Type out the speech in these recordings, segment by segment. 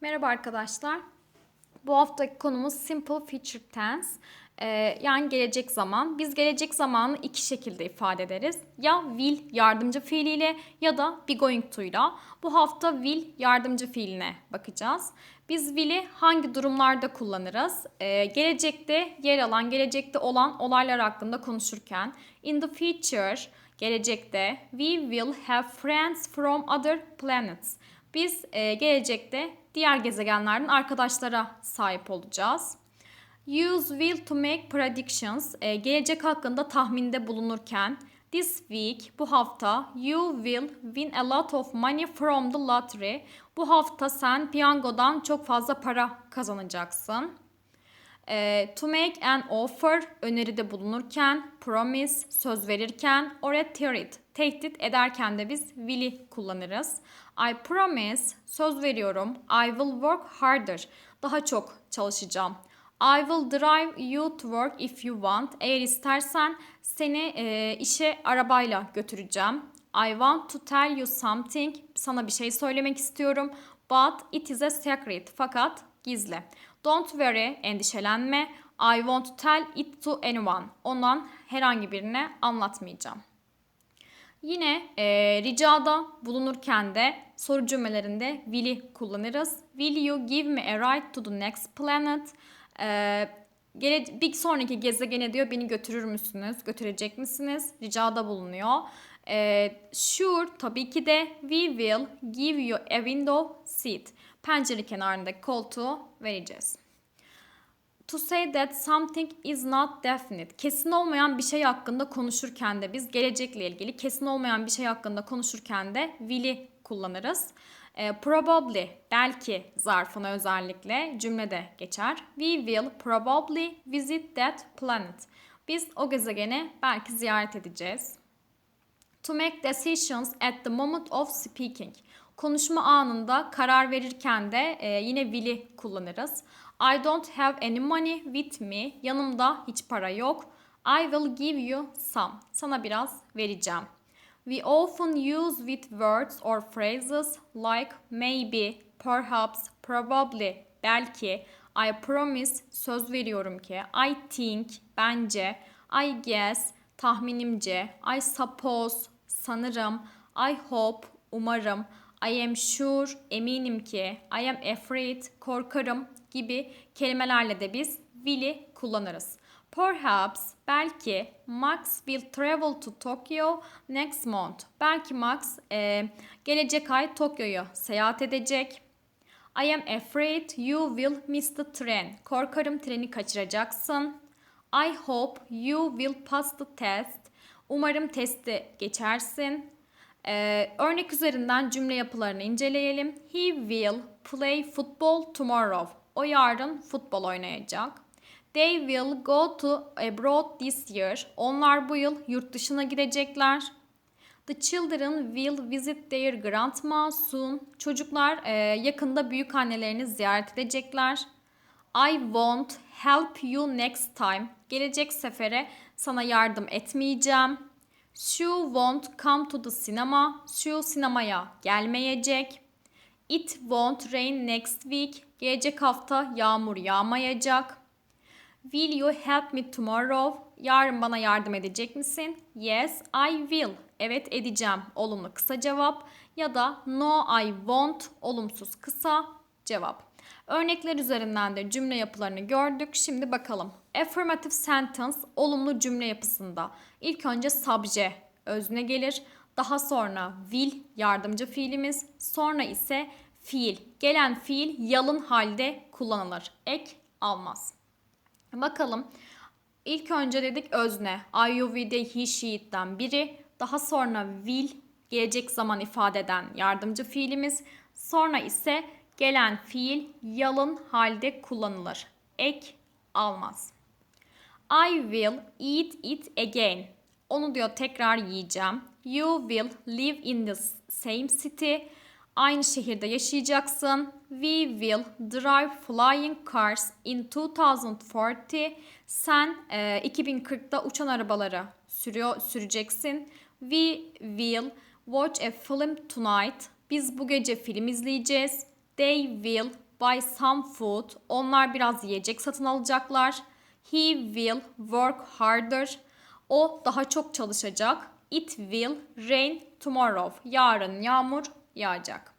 Merhaba arkadaşlar. Bu haftaki konumuz Simple Future Tense. Ee, yani gelecek zaman. Biz gelecek zamanı iki şekilde ifade ederiz. Ya will yardımcı fiiliyle ya da be going to ile. Bu hafta will yardımcı fiiline bakacağız. Biz will'i hangi durumlarda kullanırız? Ee, gelecekte yer alan, gelecekte olan olaylar hakkında konuşurken in the future gelecekte we will have friends from other planets. Biz e, gelecekte diğer gezegenlerden arkadaşlara sahip olacağız. Use will to make predictions. E, gelecek hakkında tahminde bulunurken this week bu hafta you will win a lot of money from the lottery. Bu hafta sen piyangodan çok fazla para kazanacaksın. E, to make an offer öneride bulunurken, promise söz verirken, or a threat tehdit ederken de biz will'i kullanırız. I promise söz veriyorum. I will work harder. Daha çok çalışacağım. I will drive you to work if you want. Eğer istersen seni e, işe arabayla götüreceğim. I want to tell you something. Sana bir şey söylemek istiyorum. But it is a secret. Fakat gizli. Don't worry. Endişelenme. I won't tell it to anyone. Ondan herhangi birine anlatmayacağım. Yine e, ricada bulunurken de soru cümlelerinde will'i kullanırız. Will you give me a ride to the next planet? E, gele, bir sonraki gezegene diyor beni götürür müsünüz? Götürecek misiniz? Ricada bulunuyor. E, sure tabii ki de we will give you a window seat. Pencere kenarındaki koltuğu vereceğiz. To say that something is not definite. Kesin olmayan bir şey hakkında konuşurken de biz gelecekle ilgili kesin olmayan bir şey hakkında konuşurken de will'i kullanırız. E, probably belki zarfına özellikle cümlede geçer. We will probably visit that planet. Biz o gezegeni belki ziyaret edeceğiz. To make decisions at the moment of speaking. Konuşma anında karar verirken de e, yine will'i kullanırız. I don't have any money with me. Yanımda hiç para yok. I will give you some. Sana biraz vereceğim. We often use with words or phrases like maybe, perhaps, probably, belki, I promise, söz veriyorum ki, I think, bence, I guess, tahminimce, I suppose, sanırım, I hope, umarım, I am sure, eminim ki, I am afraid, korkarım gibi kelimelerle de biz will'i kullanırız. Perhaps, belki Max will travel to Tokyo next month. Belki Max e, gelecek ay Tokyo'yu seyahat edecek. I am afraid you will miss the train. Korkarım treni kaçıracaksın. I hope you will pass the test. Umarım testi geçersin. Ee, örnek üzerinden cümle yapılarını inceleyelim. He will play football tomorrow. O yarın futbol oynayacak. They will go to abroad this year. Onlar bu yıl yurt dışına gidecekler. The children will visit their grandma soon. Çocuklar e, yakında büyük annelerini ziyaret edecekler. I won't help you next time. Gelecek sefere sana yardım etmeyeceğim. She won't come to the cinema. She sinemaya gelmeyecek. It won't rain next week. Gelecek hafta yağmur yağmayacak. Will you help me tomorrow? Yarın bana yardım edecek misin? Yes, I will. Evet edeceğim. Olumlu kısa cevap. Ya da no, I won't. Olumsuz kısa cevap. Örnekler üzerinden de cümle yapılarını gördük. Şimdi bakalım. Affirmative sentence olumlu cümle yapısında. İlk önce subject özne gelir. Daha sonra will yardımcı fiilimiz. Sonra ise fiil. Gelen fiil yalın halde kullanılır. Ek almaz. Bakalım. İlk önce dedik özne. I, you, we, they, he, she, it'ten biri. Daha sonra will gelecek zaman ifade eden yardımcı fiilimiz. Sonra ise gelen fiil yalın halde kullanılır. Ek almaz. I will eat it again. Onu diyor tekrar yiyeceğim. You will live in the same city. Aynı şehirde yaşayacaksın. We will drive flying cars in 2040. Sen e, 2040'da uçan arabaları sürüyor süreceksin. We will watch a film tonight. Biz bu gece film izleyeceğiz. They will buy some food. Onlar biraz yiyecek satın alacaklar. He will work harder. O daha çok çalışacak. It will rain tomorrow. Yarın yağmur yağacak.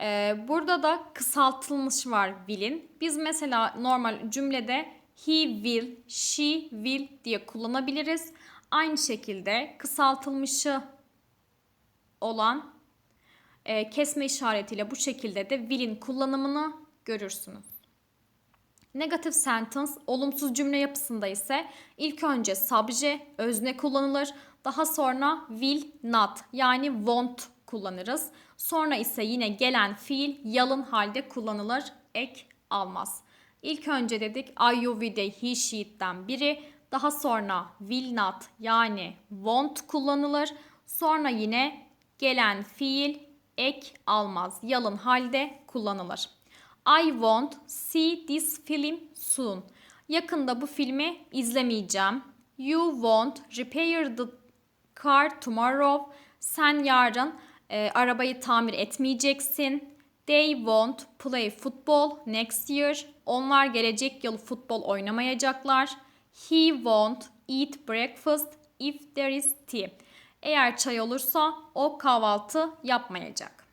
Ee, burada da kısaltılmış var will'in. Biz mesela normal cümlede he will, she will diye kullanabiliriz. Aynı şekilde kısaltılmışı olan e, kesme işaretiyle bu şekilde de will'in kullanımını görürsünüz. Negative sentence olumsuz cümle yapısında ise ilk önce subject, özne kullanılır. Daha sonra will not yani won't kullanırız. Sonra ise yine gelen fiil yalın halde kullanılır. Ek almaz. İlk önce dedik they, he, she'den biri. Daha sonra will not yani won't kullanılır. Sonra yine gelen fiil ek almaz. Yalın halde kullanılır. I won't see this film soon. Yakında bu filmi izlemeyeceğim. You won't repair the car tomorrow. Sen yarın e, arabayı tamir etmeyeceksin. They won't play football next year. Onlar gelecek yıl futbol oynamayacaklar. He won't eat breakfast if there is tea. Eğer çay olursa o kahvaltı yapmayacak.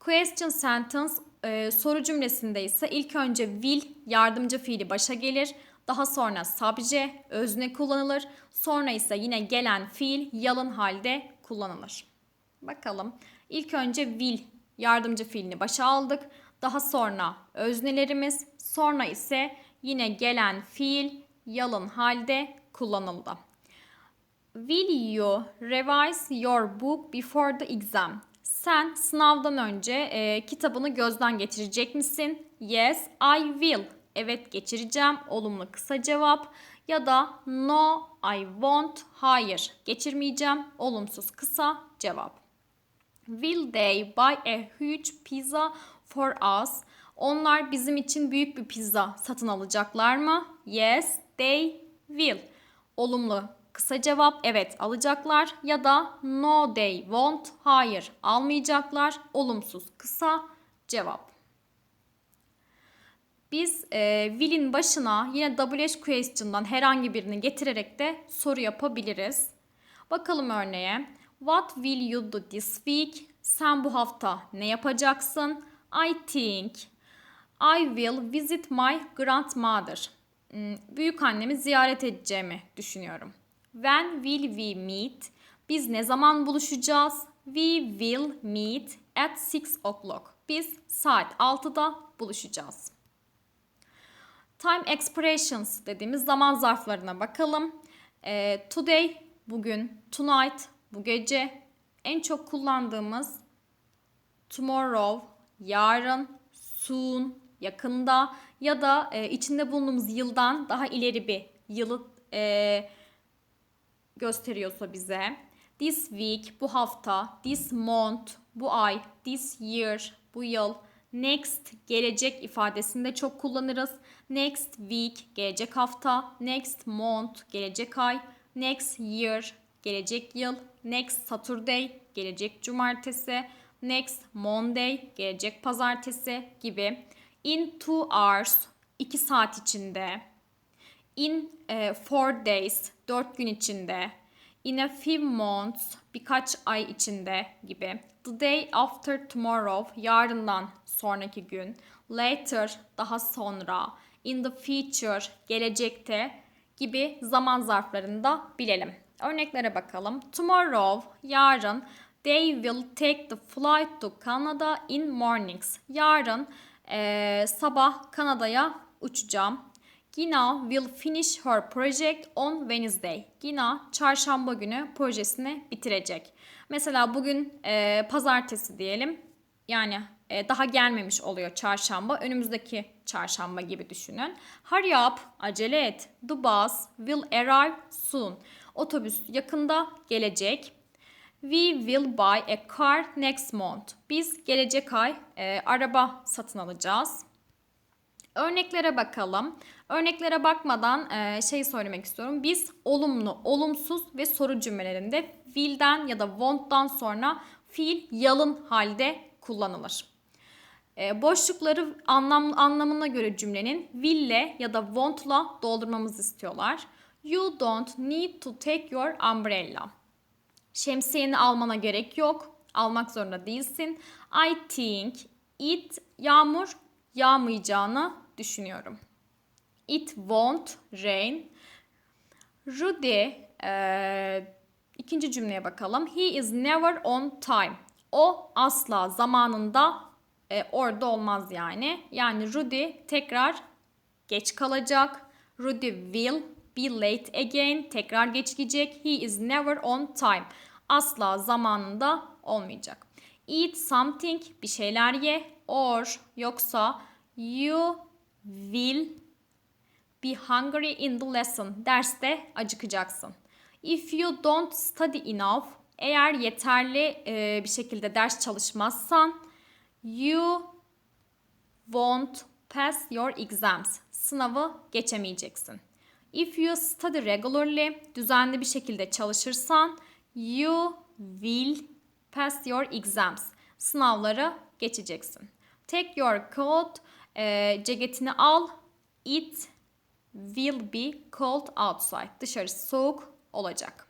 Question sentence e, soru cümlesinde ise ilk önce will yardımcı fiili başa gelir. Daha sonra subject özne kullanılır. Sonra ise yine gelen fiil yalın halde kullanılır. Bakalım. İlk önce will yardımcı fiilini başa aldık. Daha sonra öznelerimiz, sonra ise yine gelen fiil yalın halde kullanıldı. Will you revise your book before the exam? Sen sınavdan önce e, kitabını gözden geçirecek misin? Yes, I will. Evet geçireceğim. Olumlu kısa cevap. Ya da no, I won't. Hayır geçirmeyeceğim. Olumsuz kısa cevap. Will they buy a huge pizza for us? Onlar bizim için büyük bir pizza satın alacaklar mı? Yes, they will. Olumlu kısa cevap evet alacaklar ya da no they won't hayır almayacaklar. Olumsuz kısa cevap. Biz e, will'in başına yine WH question'dan herhangi birini getirerek de soru yapabiliriz. Bakalım örneğe. What will you do this week? Sen bu hafta ne yapacaksın? I think I will visit my grandmother. Hmm, büyük annemi ziyaret edeceğimi düşünüyorum. When will we meet? Biz ne zaman buluşacağız? We will meet at 6 o'clock. Biz saat 6'da buluşacağız. Time expressions dediğimiz zaman zarflarına bakalım. E, today, bugün, tonight, bu gece en çok kullandığımız tomorrow, yarın, soon, yakında ya da e, içinde bulunduğumuz yıldan daha ileri bir yılı e, gösteriyorsa bize. This week, bu hafta, this month, bu ay, this year, bu yıl, next, gelecek ifadesinde çok kullanırız. Next week, gelecek hafta, next month, gelecek ay, next year, gelecek yıl, next Saturday, gelecek cumartesi, next Monday, gelecek pazartesi gibi. In two hours, iki saat içinde. In e, four days, dört gün içinde. In a few months, birkaç ay içinde gibi. The day after tomorrow, yarından sonraki gün. Later, daha sonra. In the future, gelecekte gibi zaman zarflarını da bilelim. Örneklere bakalım. Tomorrow, yarın. They will take the flight to Canada in mornings. Yarın e, sabah Kanada'ya uçacağım. Gina will finish her project on Wednesday. Gina çarşamba günü projesini bitirecek. Mesela bugün e, pazartesi diyelim. Yani daha gelmemiş oluyor çarşamba. Önümüzdeki çarşamba gibi düşünün. Hurry up, acele et. The bus will arrive soon. Otobüs yakında gelecek. We will buy a car next month. Biz gelecek ay e, araba satın alacağız. Örneklere bakalım. Örneklere bakmadan e, şey söylemek istiyorum. Biz olumlu, olumsuz ve soru cümlelerinde will'den ya da won't'tan sonra fiil yalın halde kullanılır. E, boşlukları anlam, anlamına göre cümlenin will'le ya da won't'la doldurmamızı istiyorlar. You don't need to take your umbrella. Şemsiyeni almana gerek yok. Almak zorunda değilsin. I think it yağmur yağmayacağını düşünüyorum. It won't rain. Rudy e, ikinci cümleye bakalım. He is never on time. O asla zamanında e, orada olmaz yani. Yani Rudy tekrar geç kalacak. Rudy will be late again. Tekrar geç gidecek. He is never on time. Asla zamanında olmayacak. Eat something bir şeyler ye or yoksa you will be hungry in the lesson. Derste acıkacaksın. If you don't study enough, eğer yeterli e, bir şekilde ders çalışmazsan, you won't pass your exams. Sınavı geçemeyeceksin. If you study regularly, düzenli bir şekilde çalışırsan, you will pass your exams. Sınavları geçeceksin. Take your coat, e, ceketini al. It will be cold outside. Dışarısı soğuk olacak.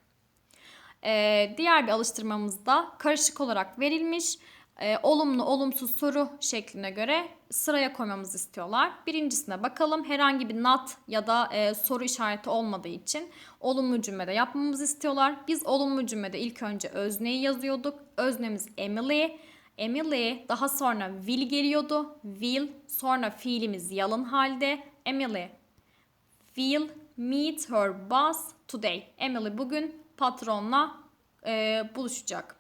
Ee, diğer bir alıştırmamızda karışık olarak verilmiş e, olumlu olumsuz soru şekline göre sıraya koymamızı istiyorlar. Birincisine bakalım herhangi bir not ya da e, soru işareti olmadığı için olumlu cümlede yapmamızı istiyorlar. Biz olumlu cümlede ilk önce özneyi yazıyorduk. Öznemiz Emily. Emily daha sonra will geliyordu. Will sonra fiilimiz yalın halde. Emily will meet her boss today. Emily bugün patronla e, buluşacak.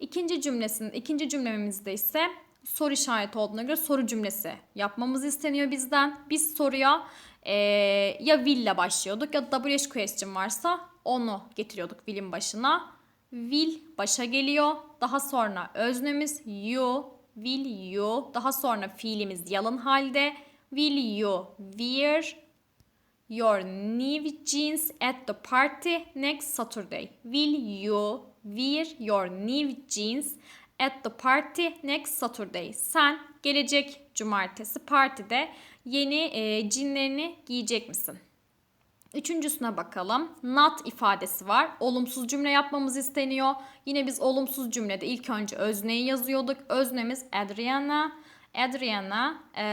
İkinci cümlesinin ikinci cümlemizde ise soru işareti olduğuna göre soru cümlesi yapmamız isteniyor bizden. Biz soruya e, ya will ile başlıyorduk ya WH question varsa onu getiriyorduk will'in başına. Will başa geliyor. Daha sonra öznemiz you, will you. Daha sonra fiilimiz yalın halde. Will you wear your new jeans at the party next Saturday? Will you wear your new jeans at the party next Saturday? Sen gelecek cumartesi partide yeni e, cinlerini giyecek misin? Üçüncüsüne bakalım. Not ifadesi var. Olumsuz cümle yapmamız isteniyor. Yine biz olumsuz cümlede ilk önce özneyi yazıyorduk. Öznemiz Adriana. Adriana e,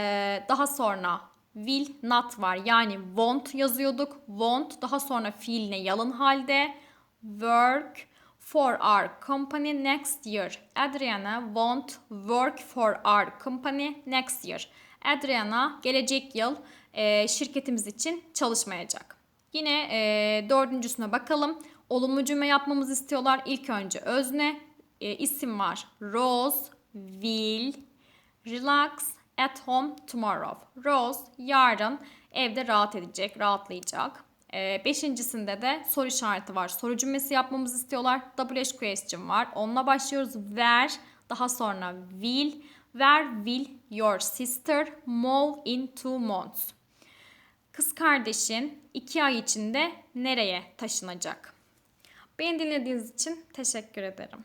daha sonra will not var. Yani won't yazıyorduk. Won't daha sonra fiiline yalın halde. Work for our company next year. Adriana won't work for our company next year. Adriana gelecek yıl e, şirketimiz için çalışmayacak. Yine e, dördüncüsüne bakalım. Olumlu cümle yapmamızı istiyorlar. İlk önce özne, e, isim var. Rose will relax at home tomorrow. Rose yarın evde rahat edecek, rahatlayacak. E, beşincisinde de soru işareti var. Soru cümlesi yapmamızı istiyorlar. WH question var. Onunla başlıyoruz. Where, daha sonra will. Where will your sister move in two months? Kız kardeşin iki ay içinde nereye taşınacak? Beni dinlediğiniz için teşekkür ederim.